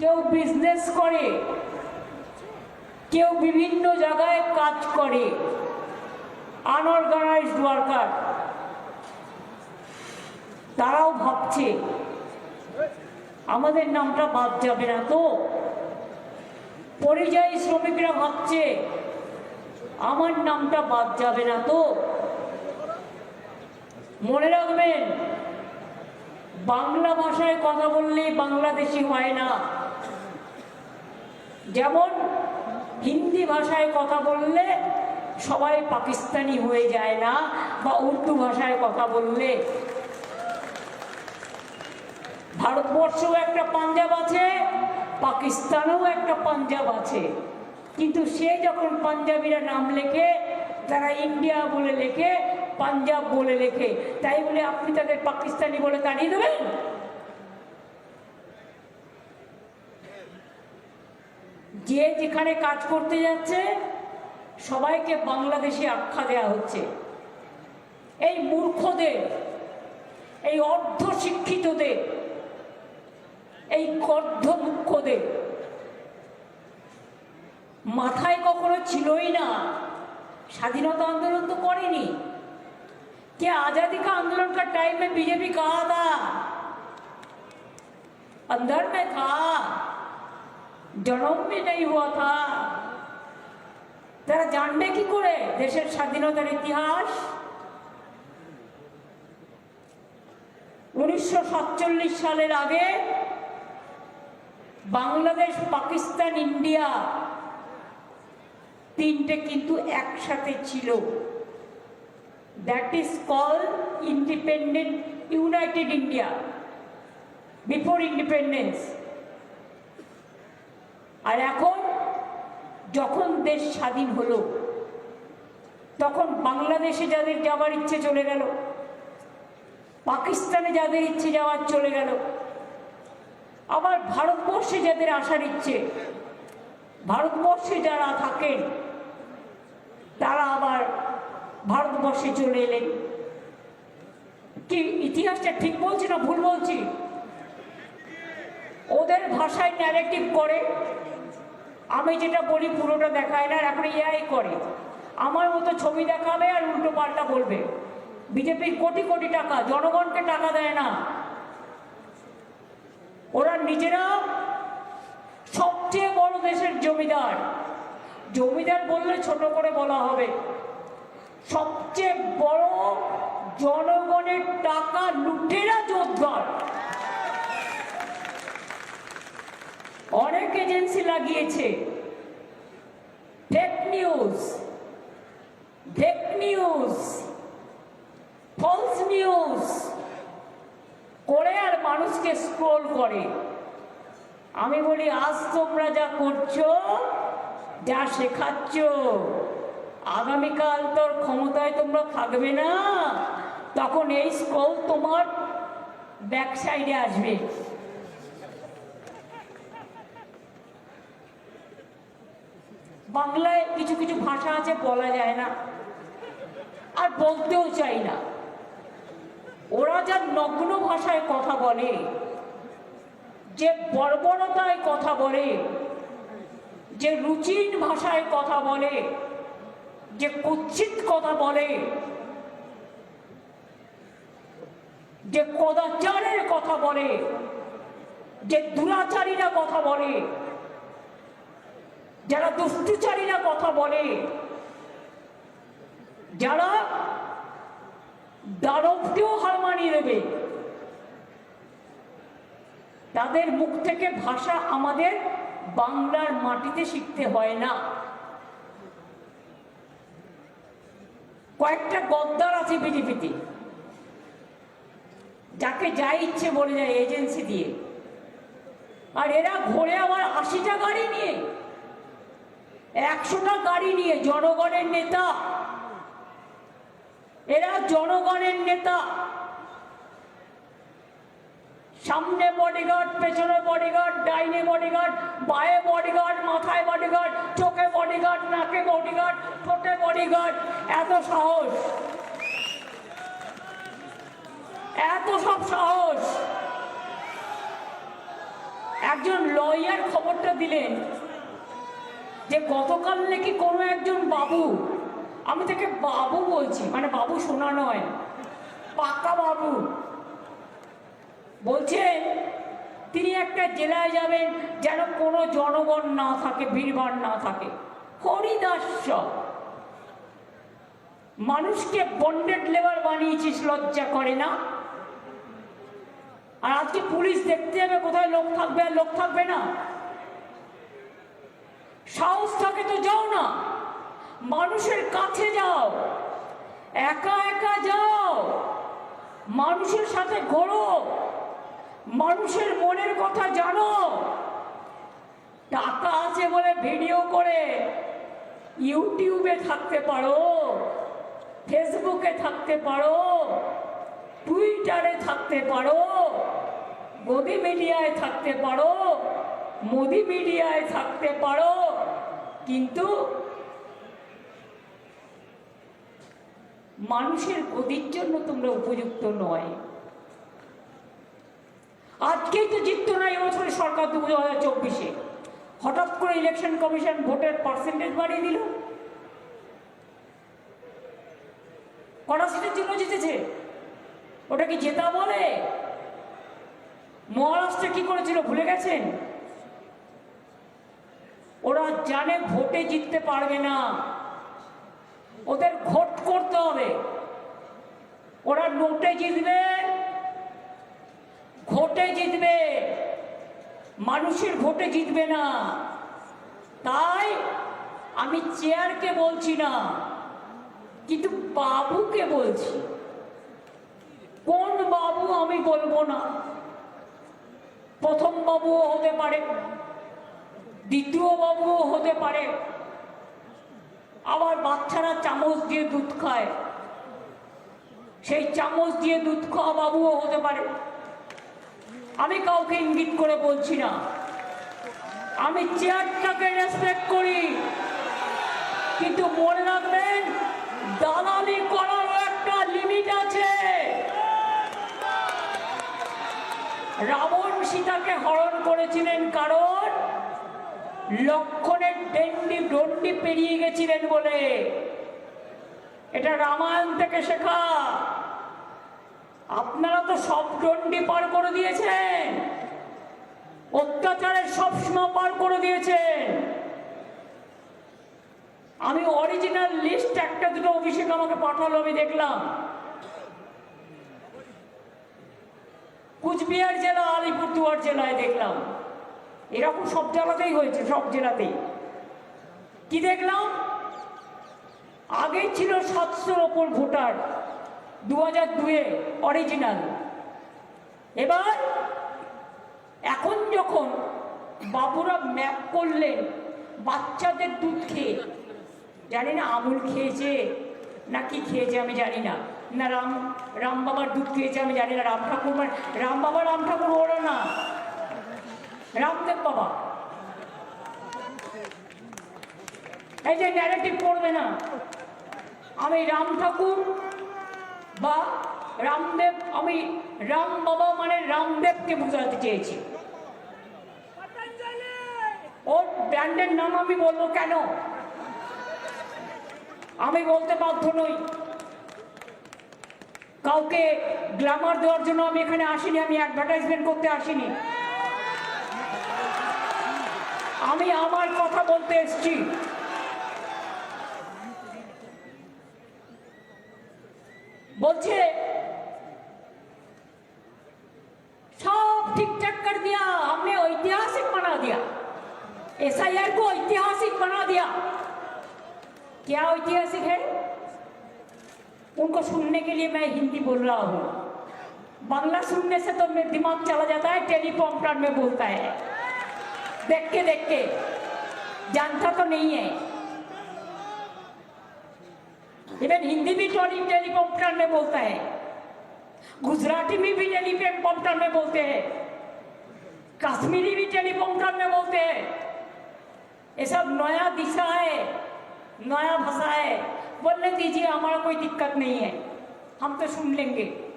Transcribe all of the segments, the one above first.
কেউ বিজনেস করে, কেউ বিভিন্ন জায়গায় কাজ করে আনঅর্গানাইজড ওয়ার্কার তারাও ভাবছে, আমাদের নামটা বাদ যাবে না তো। পরিযায়ী শ্রমিকরা ভাবছে, আমার নামটা বাদ যাবে না তো। মনে রাখবেন, বাংলা ভাষায় কথা বললেই বাংলাদেশি হয় না। যেমন হিন্দি ভাষায় কথা বললে সবাই পাকিস্তানি হয়ে যায় না, বা উর্দু ভাষায় কথা বললে ভারতবর্ষেও একটা পাঞ্জাব আছে, পাকিস্তানেও একটা পাঞ্জাব আছে। কিন্তু সে যখন পাঞ্জাবিরা নাম লেখে, তারা ইন্ডিয়া বলে লেখে, পাঞ্জাব বলে লেখে। তাই বলে আপনি তাদের পাকিস্তানি বলে তাড়িয়ে দেবেন? যে যেখানে কাজ করতে যাচ্ছে সবাইকে বাংলাদেশি আখ্যা দেওয়া হচ্ছে এই মূর্খদের এই অর্ধ শিক্ষিতদের এই কর্ধ মুখ্যদের মাথায় কখনো ছিলই না স্বাধীনতা আন্দোলন তো করেনি क्या आजादी का आंदोलन का टाइम में बीजेपी कहा था अंदर में था জনম में नहीं हुआ था তারা জানবে কি করে দেশের স্বাধীনতার ইতিহাস উনিশশো সাতচল্লিশ সালের আগে বাংলাদেশ পাকিস্তান ইন্ডিয়া তিনটে কিন্তু একসাথে ছিল that is call independent united India before independence আর এখন যখন দেশ স্বাধীন হলো, তখন বাংলাদেশে যাদের যাওয়ার ইচ্ছে চলে গেল, পাকিস্তানে যাদের ইচ্ছে যাওয়ার চলে গেল, আবার ভারতবর্ষে যাদের আসার ইচ্ছে, ভারতবর্ষে যারা থাকেন, তারা আবার ভারতবর্ষে চলে এলেন। কি, ইতিহাসটা ঠিক বলছি না ভুল বলছি? ওদের ভাষায় ন্যারেটিভ করে। আমি যেটা বলি পুরোটা দেখায় না এখন এআই করে। আমার মতো ছবি দেখাবে আর উল্টো পাল্টা বলবে। বিজেপির কোটি কোটি টাকা, জনগণকে টাকা দেয় না। ওরা নিজেরা সবচেয়ে বড় দেশের জমিদার। জমিদার বললে ছোট করে বলা হবে। সবচেয়ে বড় জনগণের টাকা লুটেরা যোদ্ধার অনেক এজেন্সি লাগিয়েছে। Fake news fake news false news করে আর মানুষকে স্ক্রোল করে। আমি বলি, আজ তোমরা যা করছ, যা শেখাচ্ছ, আগামীকাল তোর ক্ষমতায় তোমরা থাকবে না। তখন এই স্ক্রোল তোমার ব্যাক সাইডে আসবে। বাংলায় কিছু কিছু ভাষা আছে, বলা যায় না। আর বলতেও চাই না। ওরা যা নগ্ন ভাষায় কথা বলে, যে বর্বরতায় কথা বলে, যে রুচির ভাষায় কথা বলে, যে কুচ্ছিত কথা বলে, যে কদাচারের কথা বলে, যে দুরাচারীরা কথা বলে যারা দুষ্টুচারীরা কথা বলে, যারা দানবকেও হার মানিয়ে দেবে তাদের মুখ থেকে ভাষা আমাদের বাংলার মাটিতে শিখতে হয় না। কয়েকটা গদ্দার আছে বিজেপিতে, যাকে যা ইচ্ছে বলে যায়, এজেন্সি দিয়ে। আর এরা ঘোরে আবার আশিটা গাড়ি নিয়ে একশোটা গাড়ি নিয়ে জনগণের নেতা। এরা জনগণের নেতা। সামনে বডিগার্ড পেছনে বডিগার্ড ডাইনে বডিগার্ড বায়ে বডিগার্ড মাথায় বডিগার্ড চোখে বডিগার্ড নাকে বডিগার্ড ঠোঁটে বডিগার্ড এত সাহস। এত সব সাহস। একজন লয়ার খবরটা দিলেন। যে গতকাল নাকি কোনো একজন বাবু, আমি তাকে বাবু বলছি মানে বাবু শোনা নয়, পাকা বাবু, বলছে তিনি একটা জেলায় যাবেন যেন কোনো জনগণ না থাকে, ভিড়ভাড় না থাকে। হরিদাস্য মানুষকে বন্ডেড লেবার বানিয়েছিস, লজ্জা করে না? আর আজকে পুলিশ দেখতে যাবে কোথায় লোক থাকবে আর লোক থাকবে না? সাহস থাকে তো যাও না। মানুষের কাছে যাও। একা একা যাও। মানুষের সাথে ঘোরো। মানুষের মনের কথা জানো। টাকা আছে বলে ভিডিও করে ইউটিউবে থাকতে পারো, ফেসবুকে থাকতে পারো, টুইটারে থাকতে পারো, গদি মিডিয়ায় থাকতে পারো, মোদি মিডিয়ায় থাকতে পারো। কিন্তু মানুষের গদির জন্য তোমরা উপযুক্ত নয়। আজকেই তো জিততো না এবছরের সরকার দু হাজার চব্বিশে। হঠাৎ করে ইলেকশন কমিশন ভোটের পার্সেন্টেজ বাড়িয়ে দিল। কটা সিটের জন্য জিতেছে? ওটা কি জেতা বলে মহারাষ্ট্রে কি করেছিল, ভুলে গেছেন? ওরা জানে ভোটে জিততে পারবে না। ওদের ভোট করতে হবে। ওরা নোটে জিতবে, ভোটে জিতবে। মানুষের ভোটে জিতবে না। তাই আমি চেয়ারকে বলছি না, কিন্তু বাবুকে বলছি। কোন বাবু আমি বলব না? প্রথম বাবুও হতে পারে। দ্বিতীয় বাবুও হতে পারে। আবার বাচ্চারা চামচ দিয়ে দুধ খায়। সেই চামচ দিয়ে দুধ খাওয়া বাবুও হতে পারে। আমি কাউকে ইঙ্গিত করে বলছি না। আমি চেয়ারটাকে রেসপেক্ট করি। কিন্তু মনে রাখবেন, দালালি করারও একটা লিমিট আছে। রাবণ সীতাকে হরণ করেছিলেন কারণ? লক্ষণের ডেন্ডি ডন্ডি পেরিয়ে গেছিলেন বলে। এটা রামায়ণ থেকে শেখা। আপনারা তো সব ডন্ডি পার করে দিয়েছেন। অত্যাচারের সব সীমা পার করে দিয়েছেন। আমি অরিজিনাল লিস্ট একটা দুটো অভিষেক আমাকে পাঠালো, আমি দেখলাম। কুচবিহার জেলা, আলিপুরদুয়ার জেলায় দেখলাম। এরকম সব জেলাতেই হয়েছে সব জেলাতেই। কি দেখলাম? আগে ছিল সাতশোর ওপর ভোটার দু হাজার দুয়ে অরিজিনাল এবার এখন যখন বাবুরা ম্যাপ করলেন, বাচ্চাদের দুধ খেয়ে, জানি না আমুল খেয়েছে না কি খেয়েছে আমি জানি না না রাম রাম বাবার দুধ খেয়েছে আমি জানি না, রাম ঠাকুর রাম বাবা রাম ঠাকুর ওরা না। রামদেব বাবা এই যে ন্যারেটিভ পড়বে না, আমি রাম ঠাকুর বা রামদেব, আমি রাম বাবা মানে রামদেবকে বোঝাতে চেয়েছি। ওর ব্র্যান্ডের নাম আমি বলব কেন? আমি বলতে বাধ্য নই। কাউকে গ্ল্যামার দেওয়ার জন্য আমি এখানে আসিনি, আমি অ্যাডভার্টাইজমেন্ট করতে আসিনি। আমি আমার কথা বলতে এসছি বলছে सब ठीक ठाक कर दिया हमने ऐतिहासिक बना दिया एस को ऐतिहासिक बना दिया क्या ऐतिहासिक है उनको सुनने के लिए मैं हिंदी बोल रहा हूँ बांग्ला सुनने से तो मेरा दिमाग चला जाता है टेलीप्रॉम्प्टर में बोलता है देख के देख के। जानता तो नहीं है। इवन हिंदी भी टोली टेलीप्रॉम्प्टर में बोलता है। गुजराती में भी टेलीप्रॉम्प्टर में बोलते हैं। कश्मीरी भी टेलीप्रॉम्प्टर में बोलते हैं। ये सब नया दिशा है, नया भाषा है। बोलने दीजिए, हमारा कोई दिक्कत नहीं है। हम तो सुन लेंगे।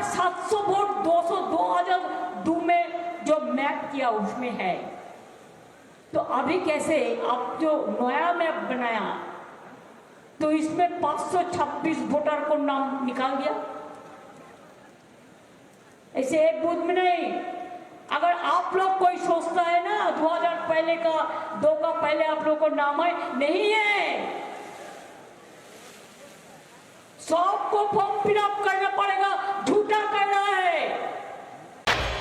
अगर 700 200 2002 में जो मैप किया उसमें है। तो अभी कैसे अब जो नया मैप बनाया तो इसमें 526 वोटर को नाम निकाल दिया। ऐसे एक बूथ में नहीं, अगर आप लोग कोई सोचता है ना 2000 पहले का, दो का पहले आप लोग को नाम है नहीं है। सबको फॉर्म फिलअप करना पड़ेगा।